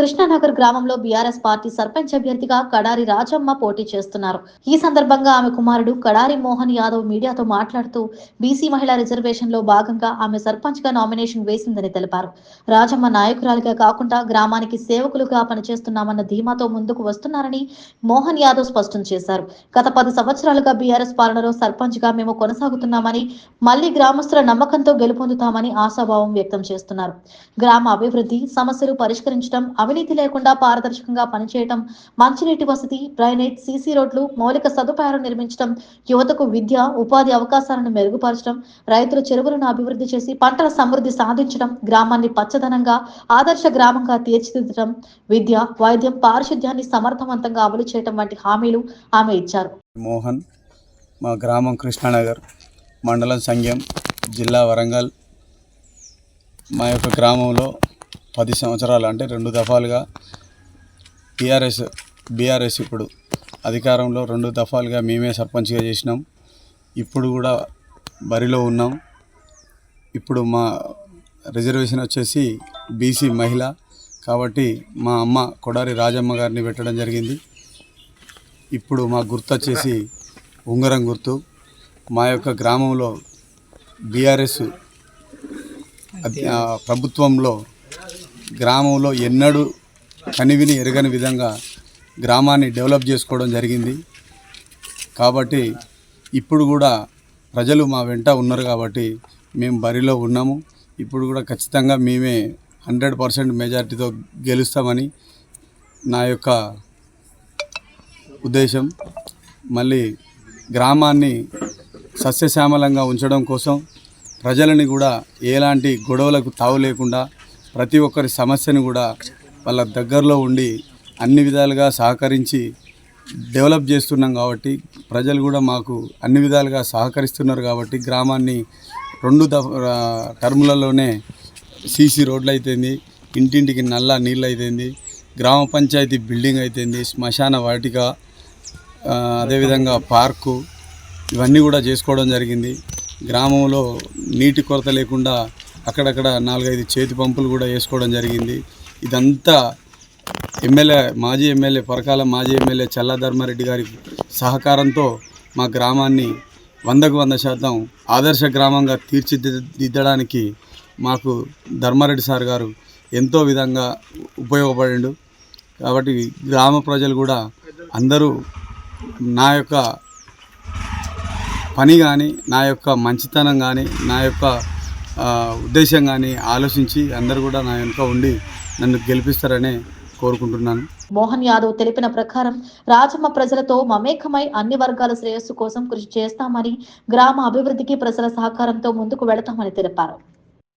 కృష్ణానగర్ గ్రామంలో BRS party sarpanch అభ్యర్థిగా కడారి రాజమ్మ పోటీ చేస్తున్నారు. ఈ సందర్భంగా ఆమె కుమారుడు కడారి మోహన్ యాదవ్ మీడియాతో మాట్లాడుతూ బీసీ మహిళా రిజర్వేషన్లో భాగంగా ఆమె సర్పంచ్గా నామినేషన్ వేసిందని తెలిపారు. రాజమ్మ నాయకురాలిగా కాకుండా గ్రామానికి సేవకులుగా పనిచేస్తున్నామన్న ధీమాతో ముందుకు వస్తున్నారని మోహన్ యాదవ్ స్పష్టం చేశారు. గత పది సంవత్సరాలుగా బీఆర్ఎస్ పాలనలో సర్పంచ్గా మేము కొనసాగుతున్నామని మళ్ళీ గ్రామస్తుల నమ్మకంతో గెలుపొందుతామని ఆశాభావం వ్యక్తం చేస్తున్నారు. గ్రామ అభివృద్ధి సమస్యలు పరిష్కరించడం అవినీతి లేకుండా పారదర్శకంగా పనిచేయడం మంచినీటి వసతి డ్రైనేజ్ సీసీ రోడ్లు మౌలిక సదుపాయాలు నిర్మించడం యువతకు విద్య ఉపాధి అవకాశాలను మెరుగుపరచడం రైతుల చెరువులను అభివృద్ధి చేసి పంటల సమృద్ధి సాధించడం గ్రామాన్ని పచ్చదనంగా ఆదర్శ గ్రామంగా తీర్చిదిద్దడం విద్య వైద్యం పారిశుద్ధ్యాన్ని సమర్థవంతంగా అమలు చేయడం వంటి హామీలు ఆమె ఇచ్చారు. మోహన్ మా గ్రామం కృష్ణానగర్ మండలం సంఘం జిల్లా వరంగల్. మా యొక్క గ్రామంలో పది సంవత్సరాలు అంటే రెండు దఫాలుగా టీఆర్ఎస్ బీఆర్ఎస్ ఇప్పుడు అధికారంలో రెండు దఫాలుగా మేమే సర్పంచ్గా చేసినాం. ఇప్పుడు కూడా బరిలో ఉన్నాం. ఇప్పుడు మా రిజర్వేషన్ వచ్చేసి బీసీ మహిళ కాబట్టి మా అమ్మ కొడారి రాజమ్మ గారిని పెట్టడం జరిగింది. ఇప్పుడు మా గుర్తు వచ్చేసి ఉంగరం గుర్తు. మా యొక్క గ్రామంలో బీఆర్ఎస్ ప్రభుత్వంలో గ్రామంలో ఎన్నడూ కనివిని ఎరగని విధంగా గ్రామాన్ని డెవలప్ చేసుకోవడం జరిగింది. కాబట్టి ఇప్పుడు కూడా ప్రజలు మా వెంట ఉన్నారు కాబట్టి మేము బరిలో ఉన్నాము. ఇప్పుడు కూడా ఖచ్చితంగా మేమే హండ్రెడ్ పర్సెంట్ మెజార్టీతో గెలుస్తామని నా యొక్క ఉద్దేశం. మళ్ళీ గ్రామాన్ని సస్యశ్యామలంగా ఉంచడం కోసం ప్రజలని కూడా ఎలాంటి గొడవలకు తావు లేకుండా ప్రతి ఒక్కరి సమస్యను కూడా వాళ్ళ దగ్గరలో ఉండి అన్ని విధాలుగా సహకరించి డెవలప్ చేస్తున్నాం కాబట్టి ప్రజలు కూడా మాకు అన్ని విధాలుగా సహకరిస్తున్నారు కాబట్టి గ్రామాన్ని రెండు ద టర్ములలోనే సీసీ రోడ్లు అయితేంది ఇంటింటికి నల్ల నీళ్ళు అయితేంది గ్రామ పంచాయతీ బిల్డింగ్ అయితేంది శ్మశాన వాటిక అదేవిధంగా పార్కు ఇవన్నీ కూడా చేసుకోవడం జరిగింది. గ్రామంలో నీటి కొరత లేకుండా అక్కడక్కడ నాలుగైదు చేతి పంపులు కూడా వేసుకోవడం జరిగింది. ఇదంతా ఎమ్మెల్యే మాజీ ఎమ్మెల్యే పరకాల మాజీ ఎమ్మెల్యే చల్లధర్మారెడ్డి గారి సహకారంతో మా గ్రామాన్ని వందకు వంద శాతం ఆదర్శ గ్రామంగా తీర్చిదిద్దడానికి మాకు ధర్మారెడ్డి సార్ గారు ఎంతో విధంగా ఉపయోగపడిండు. కాబట్టి గ్రామ ప్రజలు కూడా అందరూ నా యొక్క పని కానీ నా యొక్క మంచితనం కానీ నా యొక్క ఉద్దేశం కానీ ఆలోచించి అందరూ కూడా నా వెనుక ఉండి నన్ను గెలిపిస్తారనే కోరుకుంటున్నాను. మోహన్ యాదవ్ తెలిపిన ప్రకారం రాజమ్మ ప్రజలతో మమేకమై అన్ని వర్గాల శ్రేయస్సు కోసం కృషి చేస్తామని గ్రామ అభివృద్ధికి ప్రజల సహకారంతో ముందుకు వెళతామని తెలిపారు.